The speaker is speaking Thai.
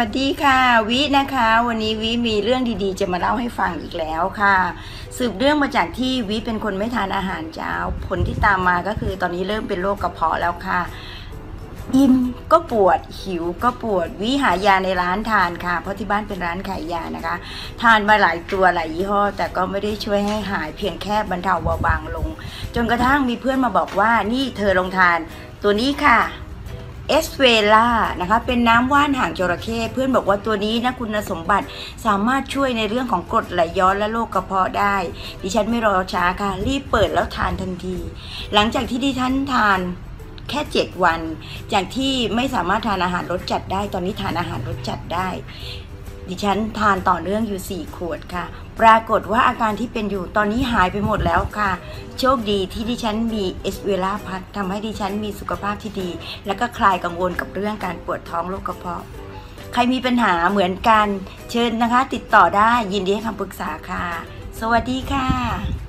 วัสดีค่ะวินะคะ วันนี้วิมีเรื่องดีๆ จะมาเล่าให้ฟังอีกแล้วค่ะ สืบเรื่องมาจากที่วิเป็นคนไม่ทานอาหารเช้า ผลที่ตามมาก็คือตอนนี้เริ่มเป็นโรคกระเพาะแล้วค่ะอิ่มก็ปวดหิวก็ปวดวิหายาในร้านทานค่ะ เพราะที่บ้านเป็นร้านขายยานะคะ ทานมาหลายตัวหลายยี่ห้อ แต่ก็ไม่ได้ช่วยให้หายเพียงแค่บรรเทาเบาบางลง จนกระทั่งมีเพื่อนมาบอกว่านี่เธอลองทานตัวนี้ค่ะ เอสเวล่านะคะเป็นน้ำว่านหางจระเข้เพื่อนบอกว่าตัวนี้นะคุณสมบัติสามารถช่วยในเรื่องของกรดไหลย้อนและโรคกระเพาะได้ ดิฉันไม่รอช้าค่ะ รีบเปิดแล้วทานทันที หลังจากที่ดิฉันทานแค่ 7 วัน จากที่ไม่สามารถทานอาหารรสจัดได้ ตอนนี้ทานอาหารรสจัดได้ ดิฉันทานต่อเนื่องอยู่ 4 ขวดค่ะ ปรากฏว่าอาการที่เป็นอยู่ตอนนี้หายไปหมดแล้วค่ะ โชคดีที่ดิฉันมีเอสเวล่าพัททำให้ดิฉันมีสุขภาพที่ดี และก็คลายกังวลกับเรื่องการปวดท้องโรคกระเพาะ ใครมีปัญหาเหมือนกัน เชิญนะคะ ติดต่อได้ยินดีให้คำปรึกษาค่ะ สวัสดีค่ะ